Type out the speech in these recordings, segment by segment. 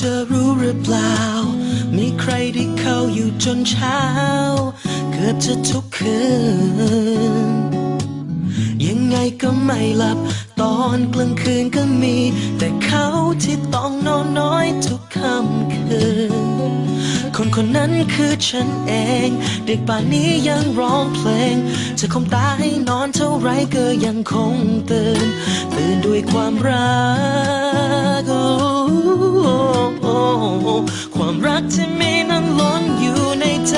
จะรู้หรือเปล่า มีใครที่เขาอยู่จนเช้า เกือบจะทุกคืน ยังไงก็ไม่หลับ ตอนกลางคืนก็มี แต่เขาที่ต้องนอนน้อยทุกค่ำคืน คนคนนั้นคือฉันเอง เด็กป่านนี้ยังร้องเพลง จะคมตาให้นอนเท่าไรก็ยังคงตื่น ตื่นด้วยความรัก ความรักที่มีนั้นล้นอยู่ในใจ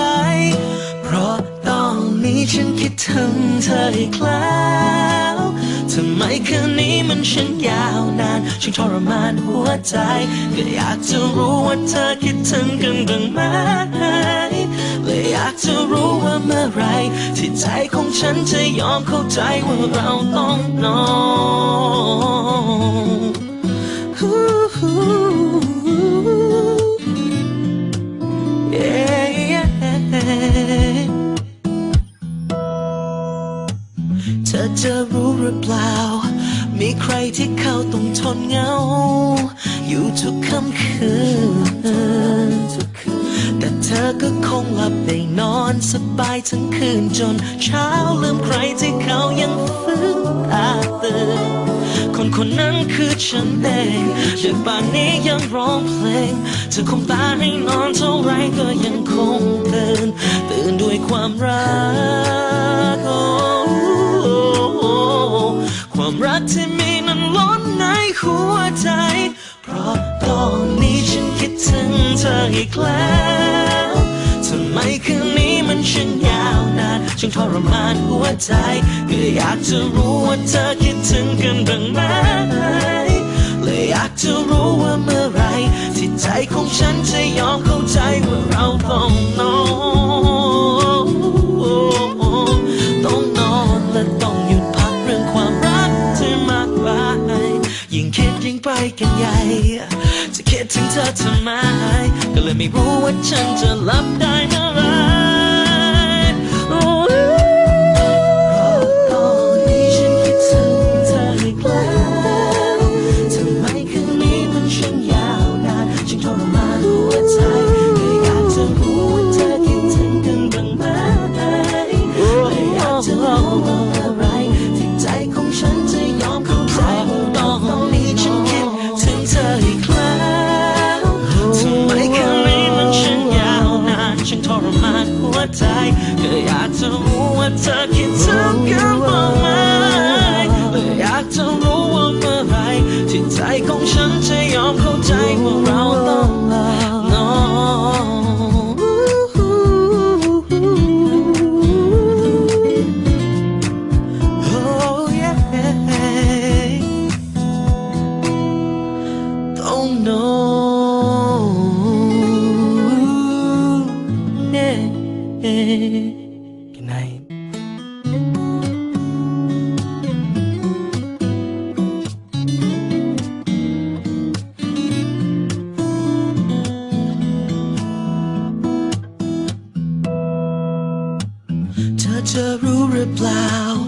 เพราะตอนนี้ฉันคิดถึงเธออีกแล้วทำไมคืนนี้มันช่างยาวนานช่างทรมานหัวใจ ก็อยากจะรู้ว่าเธอคิดถึงกันบ้างไหมเลยอยากจะรู้ว่าเมื่อไรที่ใจของฉันจะยอมเข้าใจว่าเราต้องนอน ที่เขาต้องทนเหงา อยู่ทุกค่ำคืน แต่เธอก็คงหลับได้นอนสบายทั้งคืนจนเช้าลืมใครที่เขายังฟื้นตาตื่นคนคนนั้นคือฉันเองเด็กป่านนี้ยังร้องเพลงเธอคงตาให้นอนเท่าไรก็ยังคงตื่นตื่นด้วยความรัก ความรักที่มี หัวใจ เพราะตอนนี้ฉันคิดถึงเธออีกแล้วทำไมคืนนี้มันช่างยาวนานช่างทรมานหัวใจก็อยากจะรู้ว่าเธอคิดถึงกันบ้างไหมเลยอยากจะรู้ว่าเมื่อไรที่ใจของฉันจะยอมเข้าใจว่า ไปกันใหญ่ จะคิดถึงเธอทำไม ก็เลยไม่รู้ว่าฉันจะหลับได้เมื่อไหร เลยอยาก เ